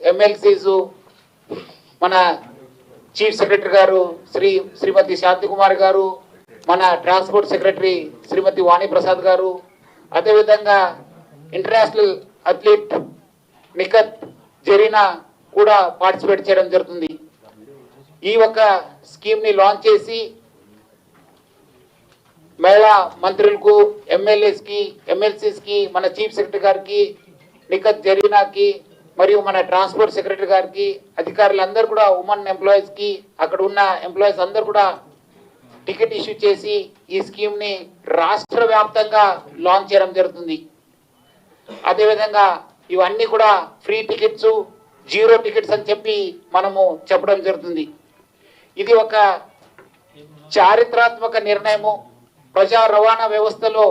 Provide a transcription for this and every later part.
MLCs మన chief secretary గారు శ్రీ శ్రీమతి శాంతి కుమార్ గారు మన ట్రాన్స్పోర్ట్ సెక్రటరీ శ్రీమతి వాణి ప్రసాద్ గారు అదేవిధంగా ఇంటర్నేషనల్ అథ్లీట్ నిఖత్ జరీనా కూడా పార్టిసిపేట్ చేయడం జరుగుతుంది. ఈ ఒక స్కీమ్ని లాంచ్ చేసి మహిళా మంత్రులకు ఎమ్మెల్యేస్కి ఎమ్మెల్సీస్కి మన చీఫ్ సెక్రటరీ గారికి నిఖత్ జరీనాకి మరియు మన ట్రాన్స్పోర్ట్ సెక్రటరీ గారికి అధికారులందరూ కూడా ఉమెన్ ఎంప్లాయీస్కి అక్కడ ఉన్న ఎంప్లాయీస్ అందరూ కూడా టికెట్ ఇష్యూ చేసి ఈ స్కీమ్ని రాష్ట్ర వ్యాప్తంగా లాంచ్ చేయడం జరుగుతుంది. అదేవిధంగా ఇవన్నీ కూడా ఫ్రీ టికెట్స్ జీరో టికెట్స్ అని చెప్పి మనము చెప్పడం జరుగుతుంది. ఇది ఒక చారిత్రాత్మక నిర్ణయము. ప్రజా రవాణా వ్యవస్థలో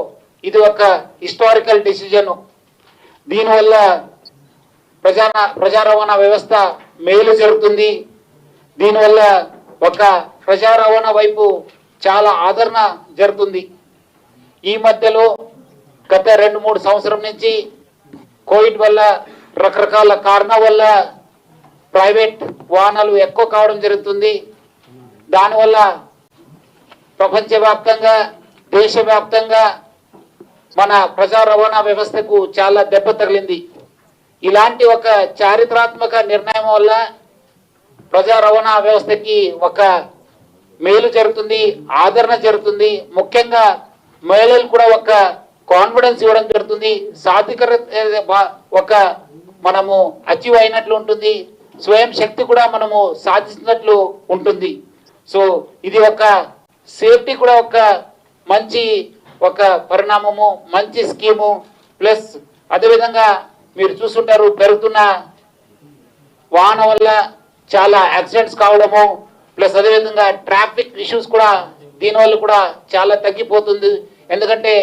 ఇది ఒక హిస్టారికల్ డిసిజను దీనివల్ల ప్రజా ప్రజా రవాణా వ్యవస్థ మేలు జరుగుతుంది. దీనివల్ల ఒక ప్రజా రవాణా వైపు చాలా ఆదరణ జరుగుతుంది. ఈ మధ్యలో గత రెండు మూడు సంవత్సరం నుంచి కోవిడ్ వల్ల రకరకాల కారణాల వల్ల ప్రైవేట్ వాహనాలు ఎక్కువ కావడం జరుగుతుంది. దానివల్ల ప్రపంచవ్యాప్తంగా దేశవ్యాప్తంగా మన ప్రజా రవాణా వ్యవస్థకు చాలా దెబ్బ తగిలింది. ఇలాంటి ఒక చారిత్రాత్మక నిర్ణయం వల్ల ప్రజా రవాణా వ్యవస్థకి ఒక మేలు జరుగుతుంది ఆదరణ జరుగుతుంది. ముఖ్యంగా మహిళలు కూడా ఒక కాన్ఫిడెన్స్ ఇవ్వడం జరుగుతుంది. సాధికర ఒక మనము అచీవ్ అయినట్లు ఉంటుంది. స్వయం శక్తి కూడా మనము సాధించినట్లు ఉంటుంది. సో ఇది ఒక సేఫ్టీ కూడా ఒక మంచి ఒక పరిణామము మంచి స్కీము ప్లస్ అదేవిధంగా మీరు చూస్తుంటారు పెరుగుతున్న వాహనం వల్ల చాలా యాక్సిడెంట్స్ కావడము ప్లస్ అదేవిధంగా ట్రాఫిక్ ఇష్యూస్ కూడా దీనివల్ల కూడా చాలా తగ్గిపోతుంది. ఎందుకంటే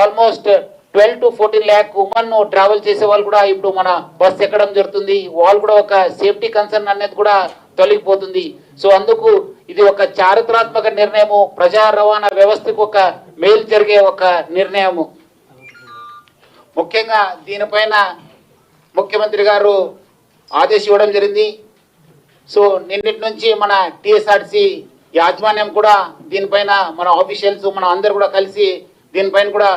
almost twelve to fourteen lakh women travel చేసే వాళ్ళు కూడా ఇప్పుడు మన బస్ ఎక్కడం జరుగుతుంది. వాళ్ళు కూడా ఒక సేఫ్టీ కన్సర్న్ అనేది కూడా తొలగిపోతుంది. సో అందుకు ఇది ఒక చారిత్రాత్మక నిర్ణయము ప్రజా రవాణా వ్యవస్థకు ఒక మేలు జరిగే ఒక నిర్ణయము. ముఖ్యంగా దీనిపైన ముఖ్యమంత్రి గారు ఆదేశం ఇవ్వడం జరిగింది. సో నిన్నటి నుంచి మన టీఎస్ఆర్సీ యాజమాన్యం కూడా దీనిపైన మన ఆఫీషియల్స్ మన అందరు కూడా కలిసి దీనిపైన కూడా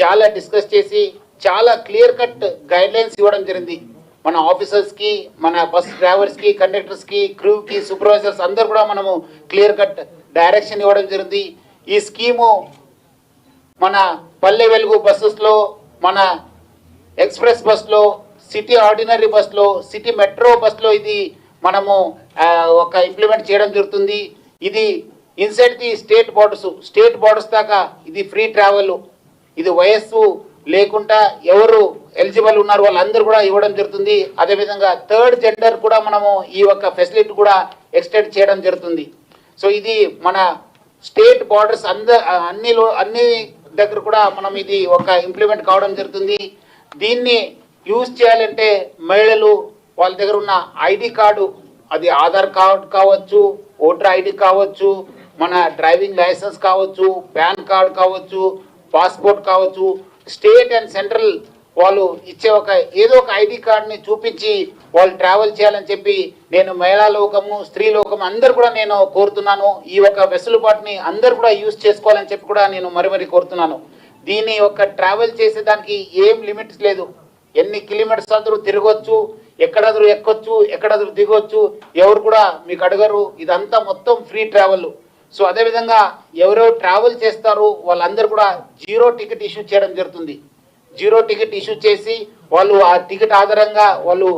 చాలా డిస్కస్ చేసి చాలా క్లియర్ కట్ గైడ్లైన్స్ ఇవ్వడం జరిగింది. మన ఆఫీసర్స్కి మన బస్ డ్రైవర్స్కి కండక్టర్స్కి క్రూకి సూపర్వైజర్స్ అందరు కూడా మనము క్లియర్ కట్ డైరెక్షన్ ఇవ్వడం జరిగింది. ఈ స్కీము మన పల్లె వెలుగు బస్సెస్లో మన ఎక్స్ప్రెస్ బస్లో సిటీ ఆర్డినరీ బస్లో సిటీ మెట్రో బస్లో ఇది మనము ఒక ఇంప్లిమెంట్ చేయడం జరుగుతుంది. ఇది inside the state borders state borders దాకా ఇది ఫ్రీ ట్రావెల్ ఇది వయస్సు లేకుండా ఎవరు ఎలిజిబుల్ ఉన్నారు వాళ్ళందరూ కూడా ఇవ్వడం జరుగుతుంది. అదేవిధంగా థర్డ్ జెండర్ కూడా మనము ఈ యొక్క ఫెసిలిటీ కూడా ఎక్స్టెండ్ చేయడం జరుగుతుంది. సో ఇది మన స్టేట్ బార్డర్స్ అంద అన్నిలో అన్ని దగ్గర కూడా మనం ఇది ఒక ఇంప్లిమెంట్ కావడం జరుగుతుంది. దీన్ని యూజ్ చేయాలంటే మహిళలు వాళ్ళ దగ్గర ఉన్న ఐడి కార్డు అది ఆధార్ కార్డ్ కావచ్చు ఓటర్ ఐడి కావచ్చు మన డ్రైవింగ్ లైసెన్స్ కావచ్చు పాన్ కార్డ్ కావచ్చు పాస్పోర్ట్ కావచ్చు స్టేట్ అండ్ సెంట్రల్ వాళ్ళు ఇచ్చే ఒక ఏదో ఒక ఐడి కార్డ్ని చూపించి వాళ్ళు ట్రావెల్ చేయాలని చెప్పి నేను మహిళా లోకము స్త్రీ లోకము అందరు కూడా నేను కోరుతున్నాను. ఈ ఒక వెసులుబాటుని అందరు కూడా యూజ్ చేసుకోవాలని చెప్పి కూడా నేను మరి మరి కోరుతున్నాను. దీని యొక్క ట్రావెల్ చేసేదానికి ఏం లిమిట్స్ లేదు. ఎన్ని కిలోమీటర్స్ అందరూ తిరగొచ్చు ఎక్కడదరు ఎక్కొచ్చు ఎక్కడదరు దిగొచ్చు ఎవరు కూడా మీకు అడగరు. ఇదంతా మొత్తం ఫ్రీ ట్రావెల్ సో అదేవిధంగా ఎవరెవరు ట్రావెల్ చేస్తారో వాళ్ళందరూ కూడా జీరో టికెట్ ఇష్యూ చేయడం జరుగుతుంది. జీరో టికెట్ ఇష్యూ చేసి వాళ్ళు ఆ టికెట్ ఆధారంగా వాళ్ళు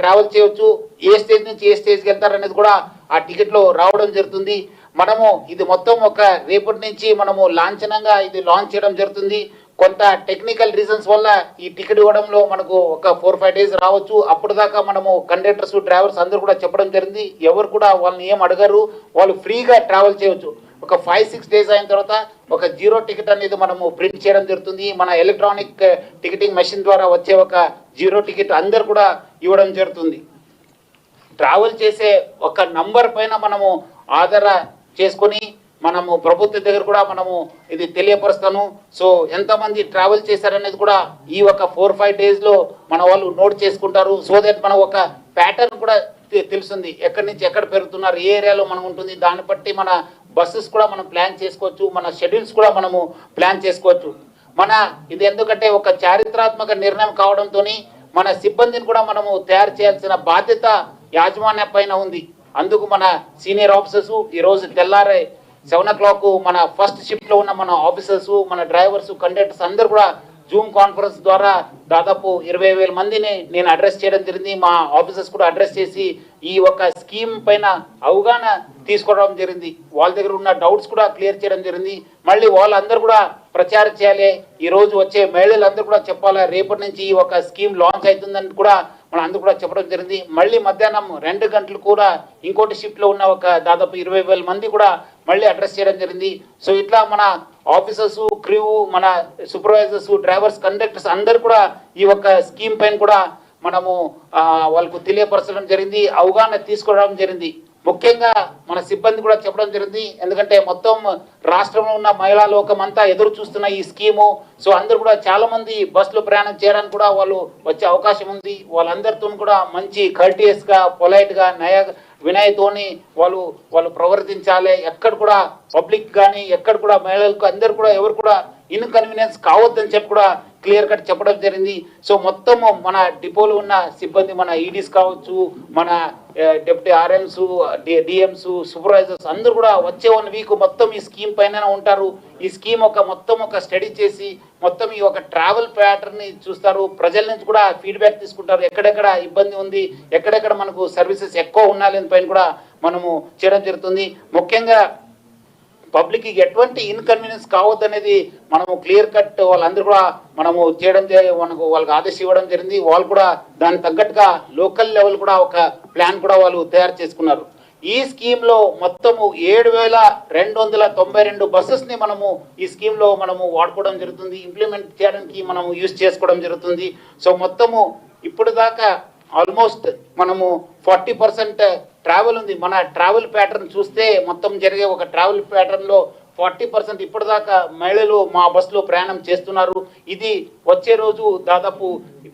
ట్రావెల్ చేయవచ్చు ఏ స్టేజ్ నుంచి ఏ స్టేజ్కి వెళ్తారు అనేది కూడా ఆ టికెట్లో రావడం జరుగుతుంది. మనము ఇది మొత్తం ఒక రేపటి నుంచి మనము లాంఛనంగా ఇది లాంచ్ చేయడం జరుగుతుంది. కొంత టెక్నికల్ రీజన్స్ వల్ల ఈ టికెట్ ఇవ్వడంలో మనకు ఒక ఫోర్ ఫైవ్ డేస్ రావచ్చు. అప్పుడు దాకా మనము కండక్టర్స్ డ్రైవర్స్ అందరూ కూడా చెప్పడం జరిగింది. ఎవరు కూడా వాళ్ళని ఏం అడగరు. వాళ్ళు ఫ్రీగా ట్రావెల్ చేయవచ్చు. ఒక ఫైవ్ సిక్స్ డేస్ అయిన తర్వాత ఒక జీరో టికెట్ అనేది మనము ప్రింట్ చేయడం జరుగుతుంది. మన ఎలక్ట్రానిక్ టికెటింగ్ మెషిన్ ద్వారా వచ్చే ఒక జీరో టికెట్ అందరు కూడా ఇవ్వడం జరుగుతుంది. ట్రావెల్ చేసే ఒక నంబర్ పైన మనము ఆధార చేసుకొని మనము ప్రభుత్వ దగ్గర కూడా మనము ఇది తెలియపరుస్తాను. సో ఎంతమంది ట్రావెల్ చేశారనేది కూడా ఈ ఒక ఫోర్ ఫైవ్ డేస్లో మన వాళ్ళు నోట్ చేసుకుంటారు. సో దట్ మనం ఒక ప్యాటర్న్ కూడా తెలుస్తుంది. ఎక్కడి నుంచి ఎక్కడ పెరుగుతున్నారు ఏ ఏరియాలో మనం ఉంటుంది దాన్ని బట్టి మన బస్సెస్ కూడా మనం ప్లాన్ చేసుకోవచ్చు. మన షెడ్యూల్స్ కూడా మనము ప్లాన్ చేసుకోవచ్చు. మన ఇది ఎందుకంటే ఒక చారిత్రాత్మక నిర్ణయం కావడంతో మన సిబ్బందిని కూడా మనము తయారు చేయాల్సిన బాధ్యత యాజమాన్య పైన ఉంది. అందుకు మన సీనియర్ ఆఫీసర్స్ ఈరోజు తెల్లారే సెవెన్ ఓ క్లాక్ మన ఫస్ట్ షిఫ్ట్లో ఉన్న మన ఆఫీసర్స్ మన డ్రైవర్స్ కండక్టర్స్ అందరు కూడా జూమ్ కాన్ఫరెన్స్ ద్వారా దాదాపు ఇరవై వేల మందిని నేను అడ్రస్ చేయడం జరిగింది. మా ఆఫీసర్స్ కూడా అడ్రస్ చేసి ఈ ఒక స్కీమ్ పైన అవగాహన తీసుకోవడం జరిగింది. వాళ్ళ దగ్గర ఉన్న డౌట్స్ కూడా క్లియర్ చేయడం జరిగింది. మళ్ళీ వాళ్ళందరూ కూడా ప్రచారం చేయాలి. ఈ రోజు వచ్చే మహిళలందరూ కూడా చెప్పాలి రేపటి నుంచి ఈ ఒక స్కీమ్ లాంచ్ అవుతుందని కూడా మనం అందుకు కూడా చెప్పడం జరిగింది. మళ్ళీ మధ్యాహ్నం రెండు గంటలు కూడా ఇంకోటి షిఫ్ట్లో ఉన్న ఒక దాదాపు ఇరవై వేల మంది కూడా మళ్ళీ అడ్రస్ చేయడం జరిగింది. సో ఇట్లా మన ఆఫీసర్స్ క్రూ మన సూపర్వైజర్స్ డ్రైవర్స్ కండక్టర్స్ అందరు కూడా ఈ యొక్క స్కీమ్ పైన కూడా మనము వాళ్ళకు తెలియపరచడం జరిగింది. అవగాహన తీసుకోవడం జరిగింది. ముఖ్యంగా మన సిబ్బంది కూడా చెప్పడం జరిగింది. ఎందుకంటే మొత్తం రాష్ట్రంలో ఉన్న మహిళా లోకం అంతా ఎదురు చూస్తున్న ఈ స్కీము. సో అందరు కూడా చాలా మంది బస్సులో ప్రయాణం చేయడానికి కూడా వాళ్ళు వచ్చే అవకాశం ఉంది. వాళ్ళందరితో కూడా మంచి కర్టియస్గా పొలైట్గా నయ వినయతోని వాళ్ళు వాళ్ళు ప్రవర్తించాలి. ఎక్కడ కూడా పబ్లిక్ కానీ ఎక్కడ కూడా మహిళలకు అందరు కూడా ఎవరు కూడా ఇన్కన్వీనియన్స్ కావద్దని చెప్పి కూడా క్లియర్ కట్ చెప్పడం జరిగింది. సో మొత్తము మన డిపోలో ఉన్న సిబ్బంది మన e ఈడీస్ కావచ్చు మన డిప్యూటీ ఆర్ఎంస్ డిఎంస్ సూపర్వైజర్స్ అందరూ కూడా వచ్చే వన్ వీక్ మొత్తం ఈ స్కీమ్ పైన ఉంటారు. ఈ స్కీమ్ ఒక మొత్తం ఒక స్టడీ చేసి మొత్తం ఈ ఒక ట్రావెల్ ప్యాటర్న్ని చూస్తారు. ప్రజల నుంచి కూడా ఫీడ్బ్యాక్ తీసుకుంటారు. ఎక్కడెక్కడ ఇబ్బంది ఉంది ఎక్కడెక్కడ మనకు సర్వీసెస్ ఎక్కువ ఉండాలి పైన కూడా మనము చేయడం జరుగుతుంది. ముఖ్యంగా పబ్లిక్ ఎటువంటి ఇన్కన్వీనియన్స్ కావద్దనేది మనము క్లియర్ కట్ వాళ్ళందరూ కూడా మనము చేయడం మనకు వాళ్ళకి ఆదేశం ఇవ్వడం జరిగింది. వాళ్ళు కూడా దానికి తగ్గట్టుగా లోకల్ లెవెల్ కూడా ఒక ప్లాన్ కూడా వాళ్ళు తయారు చేసుకున్నారు. ఈ స్కీమ్లో మొత్తము ఏడు వేల రెండు వందల తొంభై రెండు బస్సెస్ని మనము ఈ స్కీమ్లో మనము వాడుకోవడం జరుగుతుంది. ఇంప్లిమెంట్ చేయడానికి మనము యూజ్ చేసుకోవడం జరుగుతుంది. సో మొత్తము ఇప్పుడు దాకా ఆల్మోస్ట్ మనము ఫార్టీ పర్సెంట్ ట్రావెల్ ఉంది. మన ట్రావెల్ ప్యాటర్న్ చూస్తే మొత్తం జరిగే ఒక ట్రావెల్ ప్యాటర్న్లో ఫార్టీ పర్సెంట్ ఇప్పటిదాకా మహిళలు మా బస్సులో ప్రయాణం చేస్తున్నారు. ఇది వచ్చే రోజు దాదాపు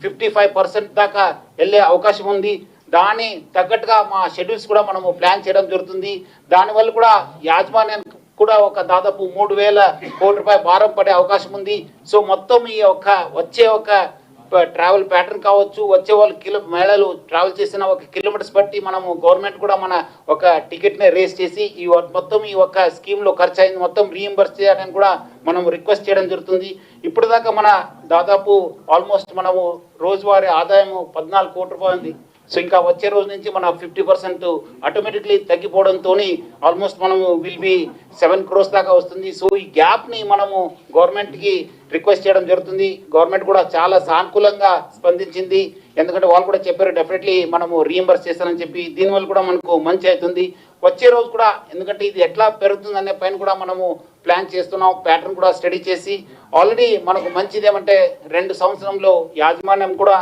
ఫిఫ్టీ ఫైవ్ పర్సెంట్ దాకా వెళ్ళే అవకాశం ఉంది. దాని తగ్గట్టుగా మా షెడ్యూల్స్ కూడా మనము ప్లాన్ చేయడం జరుగుతుంది. దానివల్ల కూడా యాజమాన్యం కూడా ఒక దాదాపు మూడు వేల కోట్ల రూపాయల భారం పడే అవకాశం ఉంది. సో మొత్తం ఈ యొక్క వచ్చే ఒక ట్రావెల్ ప్యాటర్న్ కావచ్చు వచ్చే వాళ్ళు కిలో మహిళలు ట్రావెల్ చేసిన ఒక కిలోమీటర్స్ బట్టి మనము గవర్నమెంట్ కూడా మన ఒక టికెట్ని రేస్ చేసి ఈ మొత్తం ఈ ఒక స్కీమ్లో ఖర్చు అయింది మొత్తం రీఎంబర్స్ చేయడానికి కూడా మనం రిక్వెస్ట్ చేయడం జరుగుతుంది. ఇప్పుడు దాకా మన దాదాపు ఆల్మోస్ట్ మనము రోజువారీ ఆదాయం పద్నాలుగు కోట్ల రూపాయలు ఉంది. సో ఇంకా వచ్చే రోజు నుంచి మన ఫిఫ్టీ పర్సెంట్ ఆటోమేటిక్లీ తగ్గిపోవడంతో ఆల్మోస్ట్ మనము విల్ బి సెవెన్ క్రోస్ దాకా వస్తుంది. సో ఈ గ్యాప్ని మనము గవర్నమెంట్కి రిక్వెస్ట్ చేయడం జరుగుతుంది. గవర్నమెంట్ కూడా చాలా సానుకూలంగా స్పందించింది. ఎందుకంటే వాళ్ళు కూడా చెప్పారు డెఫినెట్లీ మనము రీఎంబర్స్ చేస్తానని చెప్పి. దీనివల్ల కూడా మనకు మంచి అవుతుంది. వచ్చే రోజు కూడా ఎందుకంటే ఇది ఎట్లా పెరుగుతుంది అనే పైన కూడా మనము ప్లాన్ చేస్తున్నాం. ప్యాటర్న్ కూడా స్టడీ చేసి ఆల్రెడీ మనకు మంచిది ఏమంటే రెండు సంవత్సరంలో యాజమాన్యం కూడా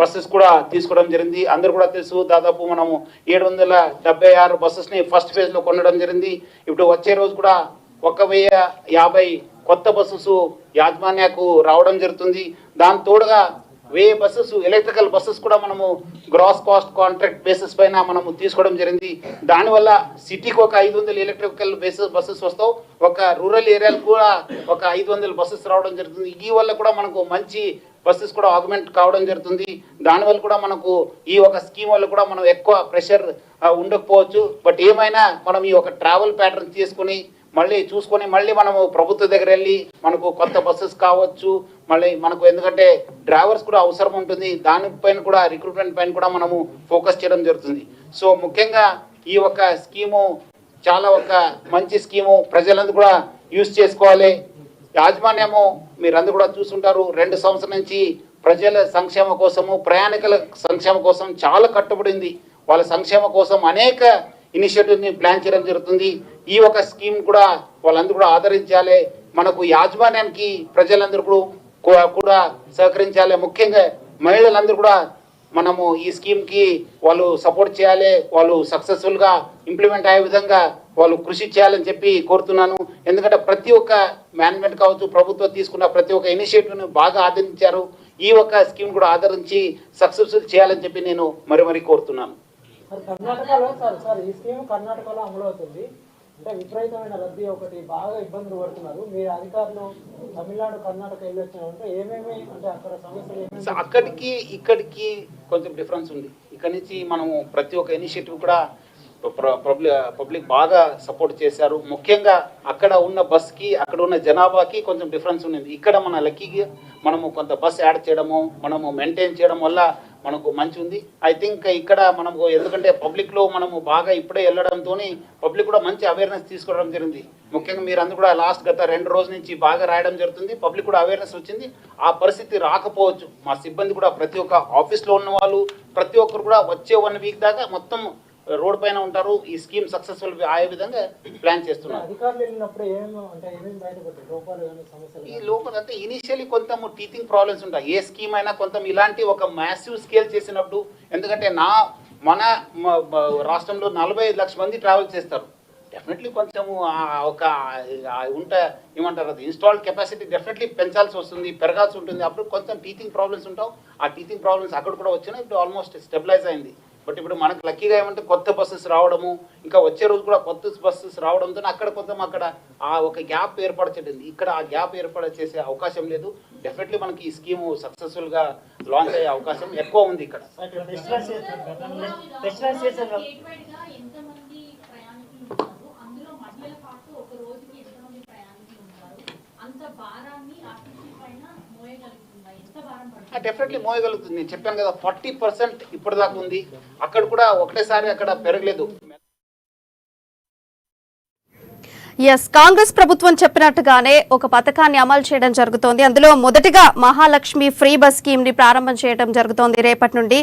బస్సెస్ కూడా తీసుకోవడం జరిగింది. అందరు కూడా తెలుసు దాదాపు మనము ఏడు వందల డెబ్బై ఆరు బస్సెస్ని ఫస్ట్ ఫేజ్లో కొనడం జరిగింది. ఇప్పుడు వచ్చే రోజు కూడా ఒక వెయ్యి యాభై కొత్త బస్సెస్ యాజమాన్యాకు రావడం జరుగుతుంది. దాని తోడుగా వెయ్యి బస్సెస్ ఎలక్ట్రికల్ బస్సెస్ కూడా మనము గ్రాస్ కాస్ట్ కాంట్రాక్ట్ బేసిస్ పైన మనము తీసుకోవడం జరిగింది. దానివల్ల సిటీకి ఒక ఐదు వందల ఎలక్ట్రికల్ బేసిస్ బస్సెస్ వస్తావు. ఒక రూరల్ ఏరియాలు కూడా ఒక ఐదు వందల బస్సెస్ రావడం జరుగుతుంది. ఈ వల్ల కూడా మనకు మంచి బస్సెస్ కూడా ఆగ్మెంట్ కావడం జరుగుతుంది. దానివల్ల కూడా మనకు ఈ ఒక స్కీమ్ వల్ల కూడా మనం ఎక్కువ ప్రెషర్ ఉండకపోవచ్చు. బట్ ఏమైనా మనం ఈ ఒక ట్రావెల్ ప్యాటర్న్ తీసుకొని మళ్ళీ చూసుకొని మళ్ళీ మనము ప్రభుత్వ దగ్గర వెళ్ళి మనకు కొత్త బస్సెస్ కావచ్చు మళ్ళీ మనకు ఎందుకంటే డ్రైవర్స్ కూడా అవసరం ఉంటుంది. దానిపైన కూడా రిక్రూట్మెంట్ పైన కూడా మనము ఫోకస్ చేయడం జరుగుతుంది. సో ముఖ్యంగా ఈ ఒక స్కీము చాలా ఒక మంచి స్కీము. ప్రజలందరూ కూడా యూజ్ చేసుకోవాలి. యాజమాన్యము మీరందరూ కూడా చూసుంటారు. రెండు సంవత్సరం నుంచి ప్రజల సంక్షేమ కోసము ప్రయాణికుల సంక్షేమ కోసం చాలా కట్టుబడింది వాళ్ళ సంక్షేమ కోసం అనేక ఇనిషియేటివ్ని ప్లాన్ చేయడం జరుగుతుంది. ఈ ఒక స్కీమ్ కూడా వాళ్ళందరూ కూడా ఆదరించాలి. మనకు యాజమాన్యానికి ప్రజలందరూ కూడా కూడా సహకరించాలి. ముఖ్యంగా మహిళలందరూ కూడా మనము ఈ స్కీమ్కి వాళ్ళు సపోర్ట్ చేయాలి. వాళ్ళు సక్సెస్ఫుల్గా ఇంప్లిమెంట్ అయ్యే విధంగా వాళ్ళు కృషి చేయాలని చెప్పి కోరుతున్నాను. ఎందుకంటే ప్రతి ఒక్క మేనేజ్మెంట్ కావచ్చు ప్రభుత్వం తీసుకున్న ప్రతి ఒక్క ఇనిషియేటివ్ను బాగా ఆదరించారు. ఈ ఒక్క స్కీమ్ కూడా ఆదరించి సక్సెస్ఫుల్ చేయాలని చెప్పి నేను మరి మరీ కోరుతున్నాను. కర్ణాటకలో సార్ సార్ ఈ స్కీమ్ కర్ణాటకలో అమలు అవుతుంది అంటే విపరీతమైన రద్దీ ఒకటి బాగా ఇబ్బందులు పడుతున్నారు. మీరు అధికారులు తమిళనాడు కర్ణాటక వెళ్ళొచ్చినారంటే ఏమేమి అంటే అక్కడ సమస్యలు అక్కడికి ఇక్కడికి కొంచెం డిఫరెన్స్ ఉంది. ఇక్కడ నుంచి మనము ప్రతి ఒక్క ఇనిషియేటివ్ కూడా పబ్లిక్ పబ్లిక్ బాగా సపోర్ట్ చేశారు. ముఖ్యంగా అక్కడ ఉన్న బస్కి అక్కడ ఉన్న జనాభాకి కొంచెం డిఫరెన్స్ ఉంది. ఇక్కడ మన లక్కీగా మనము కొంత బస్ యాడ్ చేయడము మనము మెయింటైన్ చేయడం వల్ల మనకు మంచి ఉంది ఐ థింక్ ఇక్కడ మనము ఎందుకంటే పబ్లిక్లో మనము బాగా ఇప్పుడే వెళ్ళడంతో పబ్లిక్ కూడా మంచి అవేర్నెస్ తీసుకోవడం జరిగింది. ముఖ్యంగా మీరు అందరూ కూడా లాస్ట్ గత రెండు రోజుల నుంచి బాగా రాయడం జరుగుతుంది. పబ్లిక్ కూడా అవేర్నెస్ వచ్చింది. ఆ పరిస్థితి రాకపోవచ్చు. మా సిబ్బంది కూడా ప్రతి ఒక్క ఆఫీస్లో ఉన్న వాళ్ళు ప్రతి ఒక్కరు కూడా వచ్చే వన్ వీక్ దాకా మొత్తం రోడ్ పైన ఉంటారు. ఈ స్కీమ్ సక్సెస్ఫుల్ అయ్యే విధంగా ప్లాన్ చేస్తున్నారు. ఈ? లోపల అంటే ఇనిషియలీ కొంత టీచింగ్ ప్రాబ్లమ్స్ ఉంటాయి. ఏ స్కీమ్ అయినా కొంత ఇలాంటి ఒక మ్యాసివ్ స్కేల్ చేసినప్పుడు ఎందుకంటే నా మన రాష్ట్రంలో నలభై లక్షల మంది ట్రావెల్ చేస్తారు. డెఫినెట్లీ కొంచెము ఒక ఉంటే ఏమంటారు అది ఇన్స్టాల్డ్ కెపాసిటీ డెఫినెట్లీ పెంచాల్సి వస్తుంది పెరగాల్సి ఉంటుంది. అప్పుడు కొంచెం టీచింగ్ ప్రాబ్లమ్స్ ఉంటావు. ఆ టీచింగ్ ప్రాబ్లమ్స్ అక్కడ కూడా వచ్చినాయి ఇప్పుడు ఆల్మోస్ట్ స్టెబిలైజ్ అయింది. బట్ ఇప్పుడు మనకు లక్కీగా ఏమంటే కొత్త బస్సెస్ రావడము ఇంకా వచ్చే రోజు కూడా కొత్త బస్సెస్ రావడంతో అక్కడ కొంచెం అక్కడ ఆ ఒక గ్యాప్ ఏర్పరచడింది ఇక్కడ ఆ గ్యాప్ ఏర్పడ చేసే అవకాశం లేదు. డెఫినెట్లీ మనకి ఈ స్కీమ్ సక్సెస్ఫుల్గా లాంచ్ అయ్యే అవకాశం ఎక్కువ ఉంది ఇక్కడ. గేట్వైడ్గా ఎంతమంది ప్రయాణికులు ఉంటారు అందులో మహిళల పాటు ఒక రోజుకి ఎంతమంది ప్రయాణికులు ఉంటారు అంత భారాన్ని ఆర్టీసీ పైన డెఫినెట్లీ మోయగలుగుతుంది. నేను చెప్పాను కదా ఫార్టీ పర్సెంట్ ఇప్పటిదాకా ఉంది. అక్కడ కూడా ఒకటేసారి అక్కడ పెరగలేదు. ఎస్ కాంగ్రెస్ ప్రభుత్వం చెప్పినట్టుగానే ఒక పథకాన్ని అమలు చేయడం జరుగుతోంది. అందులో మొదటిగా మహాలక్ష్మి ఫ్రీ బస్ స్కీమ్ని ప్రారంభం చేయడం జరుగుతోంది రేపటి నుండి.